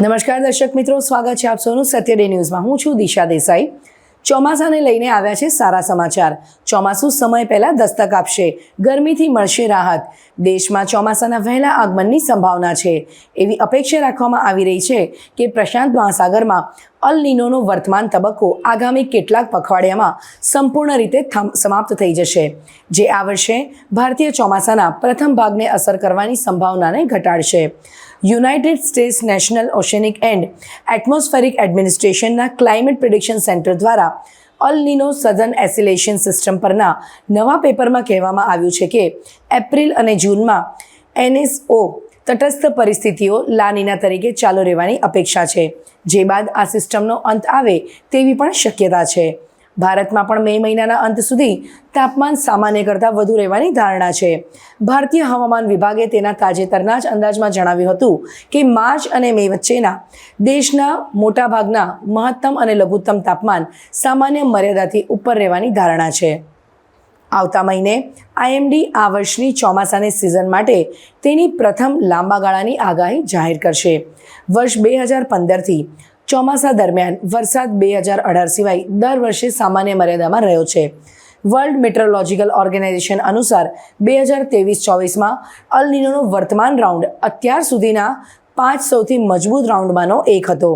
નમસ્કાર દર્શક મિત્રો, સ્વાગત છે આપ સૌનું સત્ય ડે ન્યૂઝમાં. હું છું દિશા દેસાઈ. ચોમાસાને લઈને આવ્યા છે સારા સમાચાર. ચોમાસું સમય પહેલાં દસ્તક આપશે. ગરમીથી મળશે રાહત. દેશમાં ચોમાસાના વહેલા આગમનની સંભાવના છે. એવી અપેક્ષા રાખવામાં આવી રહી છે કે પ્રશાંત મહાસાગરમાં અલ નીનોનો વર્તમાન તબક્કો આગામી કેટલાક પખવાડિયામાં સંપૂર્ણ રીતે સમાપ્ત થઈ જશે. જે આ વર્ષે ભારતીય ચોમાસાના પ્રથમ ભાગને અસર કરવાની સંભાવનાને ઘટાડશે. United States National Oceanic and Atmospheric એડમિનિસ્ટ્રેશનના climate prediction centre દ્વારા અલ નીનો સધન એસિલેશન સિસ્ટમ પરના નવા પેપરમાં કહેવામાં આવ્યું છે કે એપ્રિલ અને જૂનમાં એનએસઓ તટસ્થ પરિસ્થિતિઓ લાનીના તરીકે ચાલુ રહેવાની અપેક્ષા છે. જે બાદ આ સિસ્ટમનો અંત આવે તેવી પણ શક્યતા છે. ભારતમાં પણ મે મહિનાના અંત સુધી તાપમાન સામાન્ય કરતાં વધુ રહેવાની ધારણા છે. ભારતીય હવામાન વિભાગે તેના તાજેતરના જ અંદાજમાં જણાવ્યું હતું કે માર્ચ અને મે વચ્ચેના દેશના મોટાભાગના મહત્તમ અને લઘુત્તમ તાપમાન સામાન્ય મર્યાદાથી ઉપર રહેવાની ધારણા છે. આવતા મહિને આઈએમડી આ વર્ષની ચોમાસાની સિઝન માટે તેની પ્રથમ લાંબા ગાળાની આગાહી જાહેર કરશે. વર્ષ બે હજાર પંદરથી ચોમાસા દરમિયાન વરસાદ બે હજાર અઢાર સિવાય દર વર્ષે સામાન્ય મર્યાદામાં રહ્યો છે. વર્લ્ડ મેટ્રોલોજીકલ ઓર્ગેનાઇઝેશન અનુસાર બે હજાર ત્રેવીસ ચોવીસમાં અલ નીનોનો વર્તમાન રાઉન્ડ અત્યાર સુધીના પાંચ સૌથી મજબૂત રાઉન્ડમાંનો એક હતો.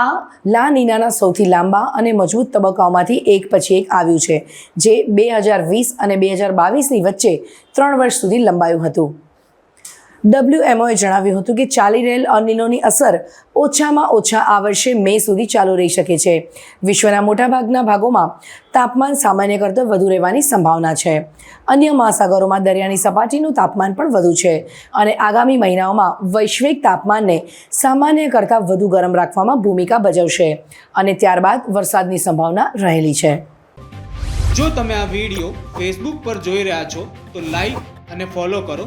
આ લા નીનાના સૌથી લાંબા અને મજબૂત તબક્કાઓમાંથી એક પછી એક આવ્યું છે, જે બે હજાર વીસ અને બે હજાર બાવીસની વચ્ચે ત્રણ વર્ષ સુધી લંબાયું હતું. ડબ્લ્યુએમઓએ જણાવ્યું હતું કે ચાલી રહેલ અનિલોની અસર ઓછામાં ઓછા આ વર્ષે મે સુધી ચાલુ રહી શકે છે. વિશ્વના મોટાભાગના ભાગોમાં તાપમાન સામાન્ય કરતાં વધુ રહેવાની સંભાવના છે. અન્ય મહાસાગરોમાં દરિયાની સપાટીનું તાપમાન પણ વધુ છે અને આગામી મહિનાઓમાં વૈશ્વિક તાપમાનને સામાન્ય કરતાં વધુ ગરમ રાખવામાં ભૂમિકા ભજવશે અને ત્યારબાદ વરસાદની સંભાવના રહેલી છે. જો તમે આ વીડિયો ફેસબુક પર જોઈ રહ્યા છો તો લાઈક અને ફોલો કરો.